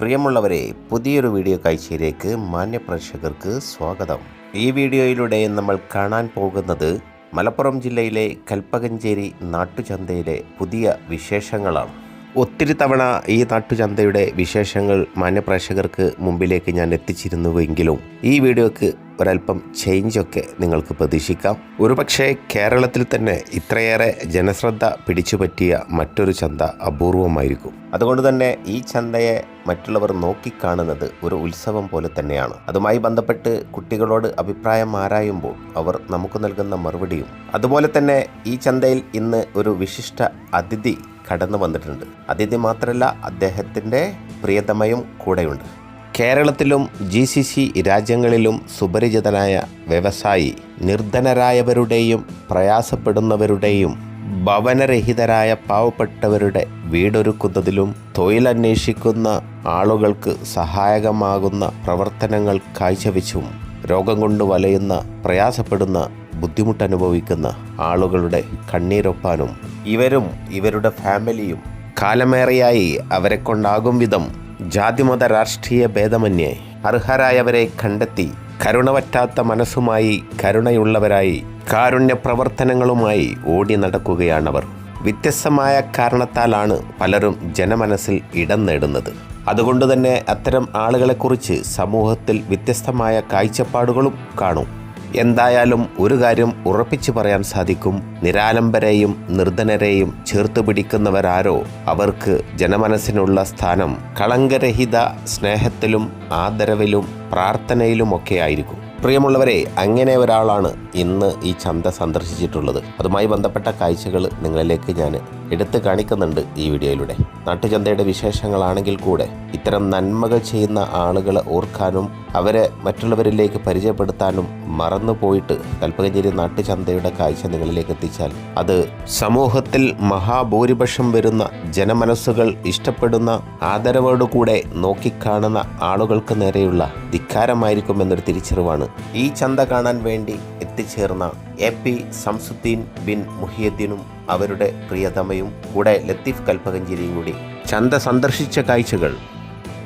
പ്രിയമുള്ളവരെ പുതിയൊരു വീഡിയോ കാഴ്ചയിലേക്ക് മാന്യപ്രേക്ഷകർക്ക് സ്വാഗതം. ഈ വീഡിയോയിലൂടെ നമ്മൾ കാണാൻ പോകുന്നത് മലപ്പുറം ജില്ലയിലെ കൽപ്പകഞ്ചേരി നാട്ടുചന്തയിലെ പുതിയ വിശേഷങ്ങളാണ്. ഒത്തിരി തവണ ഈ നാട്ടുചന്തയുടെ വിശേഷങ്ങൾ മാന്യപ്രേക്ഷകർക്ക് മുമ്പിലേക്ക് ഞാൻ എത്തിച്ചിരുന്നുവെങ്കിലും ഈ വീഡിയോക്ക് ഒരല്പം ചേഞ്ചൊക്കെ നിങ്ങൾക്ക് പ്രതീക്ഷിക്കാം. ഒരുപക്ഷെ കേരളത്തിൽ തന്നെ ഇത്രയേറെ ജനശ്രദ്ധ പിടിച്ചുപറ്റിയ മറ്റൊരു ചന്ത അപൂർവമായിരിക്കും. അതുകൊണ്ട് തന്നെ ഈ ചന്തയെ മറ്റുള്ളവർ നോക്കിക്കാണുന്നത് ഒരു ഉത്സവം പോലെ തന്നെയാണ്. അതുമായി ബന്ധപ്പെട്ട് കുട്ടികളോട് അഭിപ്രായം ആരായുമ്പോൾ അവർ നമുക്ക് നൽകുന്ന മറുപടിയും. അതുപോലെ തന്നെ ഈ ചന്തയിൽ ഇന്ന് ഒരു വിശിഷ്ട അതിഥി കടന്നു വന്നിട്ടുണ്ട്. അതിഥി മാത്രമല്ല അദ്ദേഹത്തിന്റെ പ്രിയതമയും കൂടെയുണ്ട്. കേരളത്തിലും ജി സി സി രാജ്യങ്ങളിലും സുപരിചിതനായ വ്യവസായി നിർധനരായവരുടെയും പ്രയാസപ്പെടുന്നവരുടെയും ഭവനരഹിതരായ പാവപ്പെട്ടവരുടെ വീടൊരുക്കുന്നതിലും തൊഴിലന്വേഷിക്കുന്ന ആളുകൾക്ക് സഹായകമാകുന്ന പ്രവർത്തനങ്ങൾ കാഴ്ചവെച്ചും രോഗം കൊണ്ട് വലയുന്ന പ്രയാസപ്പെടുന്ന ബുദ്ധിമുട്ടനുഭവിക്കുന്ന ആളുകളുടെ കണ്ണീരൊപ്പാനും ഇവരും ഇവരുടെ ഫാമിലിയും കാലമേറെയായി അവരെ കൊണ്ടാകും വിധം ജാതിമത രാഷ്ട്രീയ ഭേദമന്യേ അർഹരായവരെ കണ്ടെത്തി കരുണവറ്റാത്ത മനസ്സുമായി കരുണയുള്ളവരായി കാരുണ്യ പ്രവർത്തനങ്ങളുമായി ഓടി നടക്കുകയാണവർ. വ്യത്യസ്തമായ കാരണത്താലാണ് പലരും ജനമനസ്സിൽ ഇടം നേടുന്നത്. അതുകൊണ്ട് തന്നെ അത്തരം ആളുകളെക്കുറിച്ച് സമൂഹത്തിൽ വ്യത്യസ്തമായ കാഴ്ചപ്പാടുകളും കാണും. എന്തായാലും ഒരു കാര്യം ഉറപ്പിച്ചു പറയാൻ സാധിക്കും. നിരാലംബരെയും നിർധനരെയും ചേർത്ത് പിടിക്കുന്നവരാരോ അവർക്ക് ജനമനസ്സിനുള്ള സ്ഥാനം കളങ്കരഹിത സ്നേഹത്തിലും ആദരവിലും പ്രാർത്ഥനയിലുമൊക്കെ ആയിരിക്കും. പ്രിയമുള്ളവരെ അങ്ങനെ ഒരാളാണ് ഇന്ന് ഈ ചന്ത സന്ദർശിച്ചിട്ടുള്ളത്. അതുമായി ബന്ധപ്പെട്ട കാഴ്ചകൾ നിങ്ങളിലേക്ക് ഞാൻ എടുത്തു കാണിക്കുന്നുണ്ട് ഈ വീഡിയോയിലൂടെ. നാട്ടുചന്തയുടെ വിശേഷങ്ങളാണെങ്കിൽ കൂടെ ഇത്തരം നന്മകൾ ചെയ്യുന്ന ആളുകളെ ഓർക്കാനും അവരെ മറ്റുള്ളവരിലേക്ക് പരിചയപ്പെടുത്താനും മറന്നുപോയിട്ട് കൽപ്പകഞ്ചേരി നാട്ടുചന്തയുടെ കാഴ്ച നിങ്ങളിലേക്ക് എത്തിച്ചാൽ അത് സമൂഹത്തിൽ മഹാഭൂരിപക്ഷം വരുന്ന ജനമനസ്സുകൾ ഇഷ്ടപ്പെടുന്ന ആദരവോടുകൂടെ നോക്കിക്കാണുന്ന ആളുകൾക്ക് നേരെയുള്ള ധിക്കാരമായിരിക്കും എന്നൊരു തിരിച്ചറിവാണ് ഈ ചന്ത കാണാൻ വേണ്ടി എത്തിച്ചേർന്ന എ പി സംസുദ്ദീൻ ബിൻ മുഹിയദ്ദീനും അവരുടെ പ്രിയതമയും കൂടെ ലത്തീഫ് കൽപ്പകഞ്ചേരിയും കൂടി ചന്ത സന്ദർശിച്ച കാഴ്ചകൾ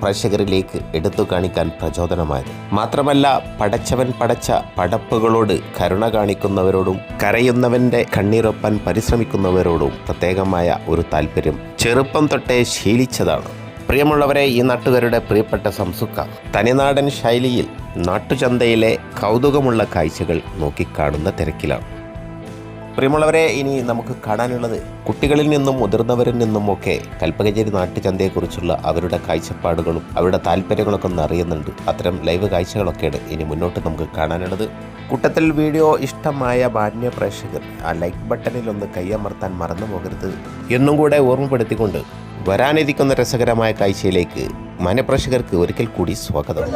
പ്രേക്ഷകരിലേക്ക് എടുത്തു കാണിക്കാൻ പ്രചോദനമായത്. മാത്രമല്ല പടച്ചവൻ പടച്ച പടപ്പുകളോട് കരുണ കാണിക്കുന്നവരോടും കരയുന്നവന്റെ കണ്ണീരൊപ്പാൻ പരിശ്രമിക്കുന്നവരോടും പ്രത്യേകമായ ഒരു താല്പര്യം ചെറുപ്പം തൊട്ടേ ശീലിച്ചതാണ്. പ്രിയമുള്ളവരെ ഈ നാട്ടുകാരുടെ പ്രിയപ്പെട്ട സംസുക്ക തനിനാടൻ ശൈലിയിൽ നാട്ടുചന്തയിലെ കൗതുകമുള്ള കാഴ്ചകൾ നോക്കിക്കാണുന്ന തിരക്കിലാണ്. പ്രിയമുള്ളവരെ ഇനി നമുക്ക് കാണാനുള്ളത് കുട്ടികളിൽ നിന്നും മുതിർന്നവരിൽ നിന്നും ഒക്കെ കൽപ്പകഞ്ചേരി നാട്ടുചന്തയെക്കുറിച്ചുള്ള അവരുടെ കാഴ്ചപ്പാടുകളും അവരുടെ താല്പര്യങ്ങളൊക്കെ ഒന്ന് അറിയുന്നുണ്ട്. അത്തരം ലൈവ് കാഴ്ചകളൊക്കെയാണ് ഇനി മുന്നോട്ട് നമുക്ക് കാണാനുള്ളത്. കൂട്ടത്തിൽ വീഡിയോ ഇഷ്ടമായ മാന്യ പ്രേക്ഷകർ ആ ലൈക്ക് ബട്ടണിൽ ഒന്ന് കൈയമർത്താൻ മറന്നു പോകരുത്. എന്നും കൂടെ ഓർമ്മപ്പെടുത്തിക്കൊണ്ട് വരാനിരിക്കുന്ന രസകരമായ കാഴ്ചയിലേക്ക് മനപ്രേക്ഷകർക്ക് ഒരിക്കൽ കൂടി സ്വാഗതം.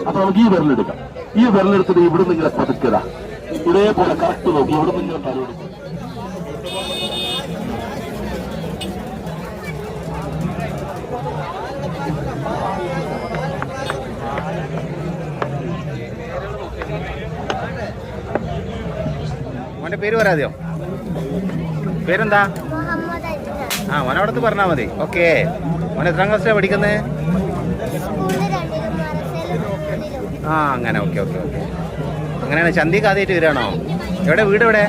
അപ്പൊ നമുക്ക് ഈ വിരലെടുക്കാം ഈ വിരലെടുത്തിട്ട് ഇവിടെ ഇങ്ങനെ പതുക്കത ഇതേപോലെ കറക്റ്റ് നോക്കി ഇവിടെ നിന്ന് ഇങ്ങനെ മോന്റെ പേര് പറയാതെയോ? പേരെന്താ? ആ മോനവിടത്ത് പറഞ്ഞാൽ മതി. ഓക്കെ. മോൻ എത്രാം ക്ലാസ്സിലാണ് പഠിക്കുന്നത് ആ അങ്ങനെ. Okay okay okay. അങ്ങനെയാണ് ചന്തിക്ക് ആദ്യമായിട്ട് വരികയാണോ? എവിടെ? വീട് എവിടെ?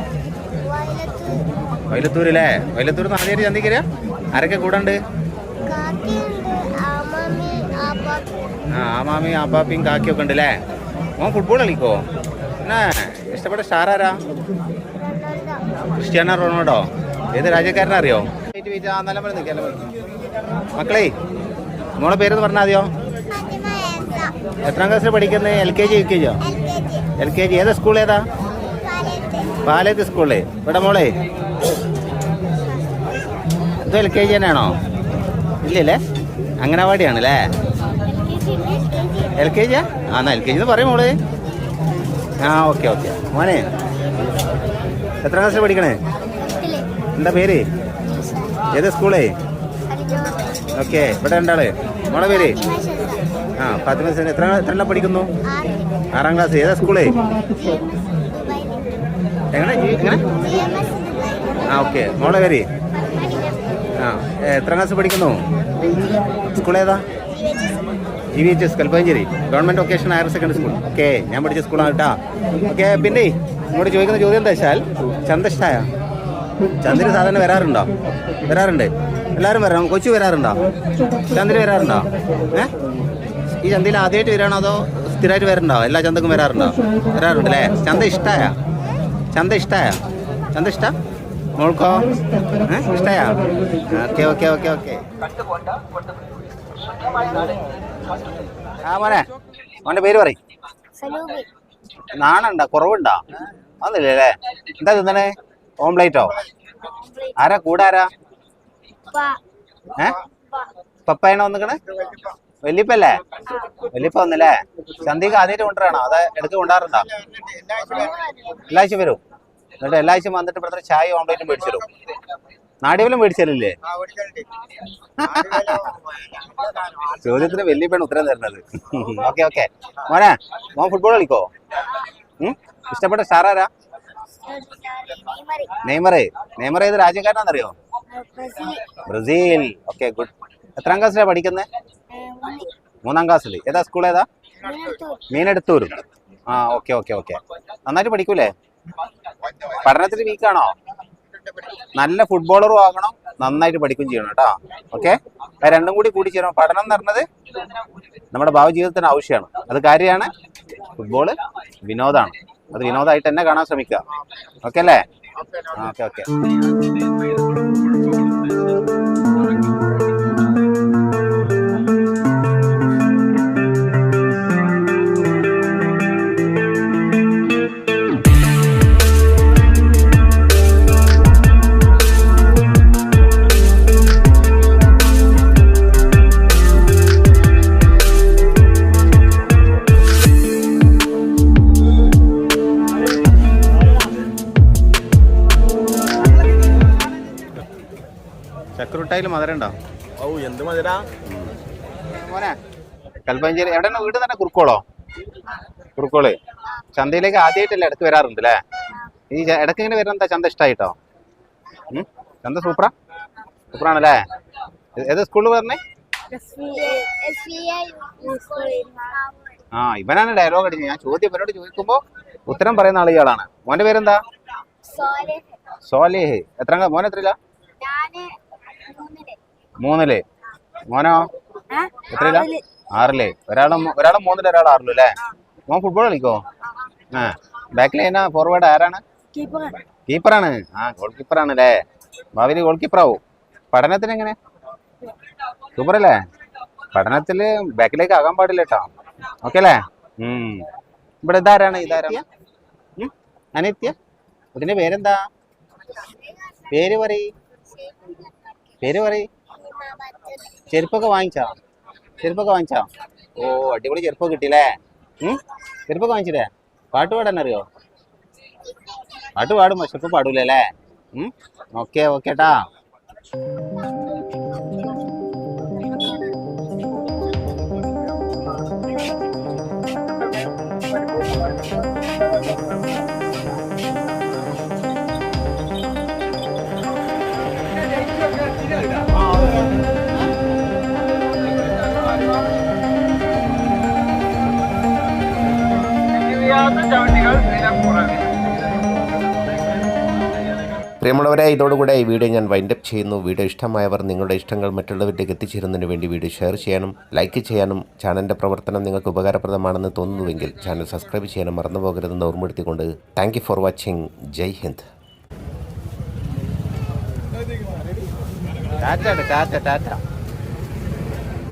വൈലത്തൂരില്ലേ വൈലത്തൂർ നിന്ന് ആദ്യമായിട്ട് ചന്തിക്ക് വരിക? ആരൊക്കെ കൂടെ ഉണ്ട്? ആ ആമാമി ആപ്പാപ്പിയും കാക്കിയൊക്കെ ഉണ്ട് അല്ലേ ഫുട്ബോൾ കളിക്കോ എന്നാ ഇഷ്ടപ്പെട്ട സ്റ്റാർ ആരാ? Cristiano Ronaldo? ഏത് രാജ്യക്കാരനെ അറിയോ മക്കളെ മോളെ പേരെന്ന് പറഞ്ഞാൽ മതിയോ? എത്രാം ക്ലാസ്സിൽ പഠിക്കുന്നത് L K G U K G L K G ഏതാ സ്കൂൾ ഏതാ? പാലയത്ത് സ്കൂളിൽ ഇവിടെ മോളെ? ഇത് എൽ കെ ജി തന്നെയാണോ? ഇല്ലല്ലേ? അംഗനവാടിയാണല്ലേ? എൽ കെ ജിയാ ആ? എന്നാ എൽ കെ ജി എന്ന് പറയും മോൾ. ആ ഓക്കെ ഓക്കെ. മോനെ എത്രാം ക്ലാസ്സിൽ പഠിക്കണേ? എന്താ പേര്? ഏത് സ്കൂളേ ഓക്കെ ഇവിടെ രണ്ടാൾ. മോളെ പേര്? ആ പത്ത് മിനിറ്റ് എത്ര എത്ര പഠിക്കുന്നു? ആറാം ക്ലാസ് ഏതാ സ്കൂളേ എങ്ങനെ? എങ്ങനെ? ആ ഓക്കെ മോളെ പേര്? ആ എത്ര ക്ലാസ് പഠിക്കുന്നു? സ്കൂൾ ഏതാ? G V H S Kalpancheri government vocation higher secondary school okay ഞാൻ പഠിച്ച സ്കൂളാണ് കേട്ടോ ഓക്കെ പിന്നെ ഇങ്ങോട്ട് ചോദിക്കുന്ന ചോദ്യം എന്താ വെച്ചാൽ ചന്ദ്രഷ്ടായ ചന്ദ്രന് സാധാരണ വരാറുണ്ടോ? വരാറുണ്ട്. എല്ലാവരും വരാം കൊച്ചു വരാറുണ്ടോ? ചന്ദ്രൻ വരാറുണ്ടോ? ഏ? ഈ ചന്തയിൽ ആദ്യമായിട്ട് വരാണോ അതോ സ്ഥിരമായിട്ട് വരണ്ടോ എല്ലാ ചന്തക്കും വരാറുണ്ടോ? വരാറുണ്ട് അല്ലേ? ചന്ത ഇഷ്ടമായ ചന്ത ഇഷ്ടമായ ചന്ത ഇഷ്ട? മോൾക്കോ? ഇഷ്ടയാ? ഓക്കെ ഓക്കെ ഓക്കെ ഓക്കെ ആ മോനെ. മോന്റെ പേര് പറയും. നാണുണ്ടോ? കുറവുണ്ടോ? ഒന്നുമില്ലേ എന്താ തിന്നണേ? ഓംപ്ലേറ്റോ ആരാ? കൂടെ ആരാ? പ ഏ? പപ്പയാണോ വന്നിക്കണേ? വല്യപ്പല്ലേ? വല്യപ്പ വന്നില്ലേ? ചന്തിക്ക് ആദ്യമായിട്ട് കൊണ്ടുവരാണോ? അതെ ഇടയ്ക്ക് കൊണ്ടുവരാറുണ്ടോ? എല്ലാ ആഴ്ച വരും. എന്നിട്ട് എല്ലാ ആഴ്ച വന്നിട്ട് ഇവിടുത്തെ ചായ ഓംപ്ലേറ്റും മേടിച്ചിരും നാടിവലും മേടിച്ചാലില്ലേ? ചോദ്യത്തിന് പെണ് ഉത്തരം തരുന്നത് ഓക്കെ ഓക്കെ. മോനെ മോൻ ഫുട്ബോൾ കളിക്കോ? ഇഷ്ടപ്പെട്ട സ്റ്റാർ ആരാ? നെയ്മറേ നെയ്മറ് ഏത് രാജ്യക്കാരനാണെന്നറിയോ? ബ്രസീൽ. Brazil okay good. എത്രാം ക്ലാസ്സിലാണ് പഠിക്കുന്നത് മൂന്നാം ക്ലാസ്സിൽ ഏതാ സ്കൂൾ ഏതാ? മീനെടുത്തൂരും ആ ഓക്കെ ഓക്കെ ഓക്കെ. നന്നായിട്ട് പഠിക്കൂലേ? പഠനത്തിൽ വീക്കാണോ നല്ല ഫുട്ബോളറും ആകണം നന്നായിട്ട് പഠിക്കുകയും ചെയ്യണം കേട്ടോ. ഓക്കെ രണ്ടും കൂടി കൂടി ചെയ്യണം പഠനം എന്ന് പറഞ്ഞത് നമ്മുടെ ഭാവി ജീവിതത്തിന് ആവശ്യമാണ്. അത് കാര്യമാണ്. ഫുട്ബോൾ വിനോദമാണ്. അത് വിനോദമായിട്ട് തന്നെ കാണാൻ ശ്രമിക്കുക. ഓക്കെ അല്ലേ? ഓക്കെ ഓക്കെ ചക്രൂട്ടായിൽ മധുരം ഉണ്ടോ ഓ എന്ത് മധുര? മോനെ കൽപ്പഞ്ചേരി എവിടെ വീട് തന്നെ കുറുക്കോളോ? കുറുക്കോൾ. ചന്തയിലേക്ക് ആദ്യമായിട്ടല്ലേ ഇടയ്ക്ക് വരാറുണ്ട് അല്ലേ ഈ ഇടയ്ക്ക് ഇങ്ങനെ വരുന്ന എന്താ ചന്ത ഇഷ്ടമായിട്ടോ ചന്ത സൂപ്പറാ? സൂപ്പറാണല്ലേ? ഏത് സ്കൂളിൽ പറഞ്ഞേ ആ ഇവനാണ് ഡയലോഗ് അടിച്ചത്. ഞാൻ ചോദ്യം ഇവനോട് ചോദിക്കുമ്പോ ഉത്തരം പറയുന്ന ആൾ ഇയാളാണ്. മോന്റെ പേരെന്താ? സോലെ സോലേഹ്. എത്ര മോൻ എത്രയില്ല മൂന്നിൽ. മോനോ? എത്രയില്ല ആറിൽ. ഒരാളും ഒരാളും മൂന്നിൽ ഒരാൾ ആറിലും അല്ലേ? മോൻ ഫുട്ബോൾ കളിക്കോ ആ ബാക്കിൽ എന്നാ ഫോർവേഡ് ആരാണ്? കീപ്പറാണ് ആ ഗോൾ കീപ്പറാണ് അല്ലേ? ഭാവിയിൽ ഗോൾ കീപ്പറാവും പഠനത്തിന് എങ്ങനെ? സൂപ്പർ അല്ലേ? പഠനത്തിൽ ബാക്കിലേക്ക് ആകാൻ പാടില്ല കേട്ടോ ഓക്കെ അല്ലേ? ഇവിടെ ഇതാരാണ്? ഇതാരാണ്? അനിത്യ? ഇതിന്റെ പേരെന്താ? പേര് പറയ്. പേര് പറയ്. ചെരുപ്പൊക്കെ വാങ്ങിച്ചാ? ചെരുപ്പൊക്കെ വാങ്ങിച്ചാ? ഓ അടിപൊളി ചെരുപ്പൊക്കെ കിട്ടിയില്ലേ? ചെരുപ്പൊക്കെ വാങ്ങിച്ചില്ലേ? പാട്ട് പാടാൻ അറിയോ പാട്ട് പാടും പക്ഷെ ഇപ്പൊ പാടൂലല്ലേ? ഓക്കെ ഓക്കെ പ്രിയമുള്ളവരെ ഇതോടുകൂടെ ഈ വീഡിയോ ഞാൻ വൈൻഡ് അപ്പ് ചെയ്യുന്നു. വീഡിയോ ഇഷ്ടമായവർ നിങ്ങളുടെ ഇഷ്ടങ്ങൾ മറ്റുള്ളവരിലേക്ക് എത്തിച്ചേരുന്നതിന് വേണ്ടി വീഡിയോ ഷെയർ ചെയ്യാനും ലൈക്ക് ചെയ്യാനും ചാനലിന്റെ പ്രവർത്തനം നിങ്ങൾക്ക് ഉപകാരപ്രദമാണെന്ന് തോന്നുന്നുവെങ്കിൽ ചാനൽ സബ്സ്ക്രൈബ് ചെയ്യാനും മറന്നു പോകരുതെന്ന് ഓർമ്മപ്പെടുത്തിക്കൊണ്ട് thank for watching Jai Hind. Tata tata tata.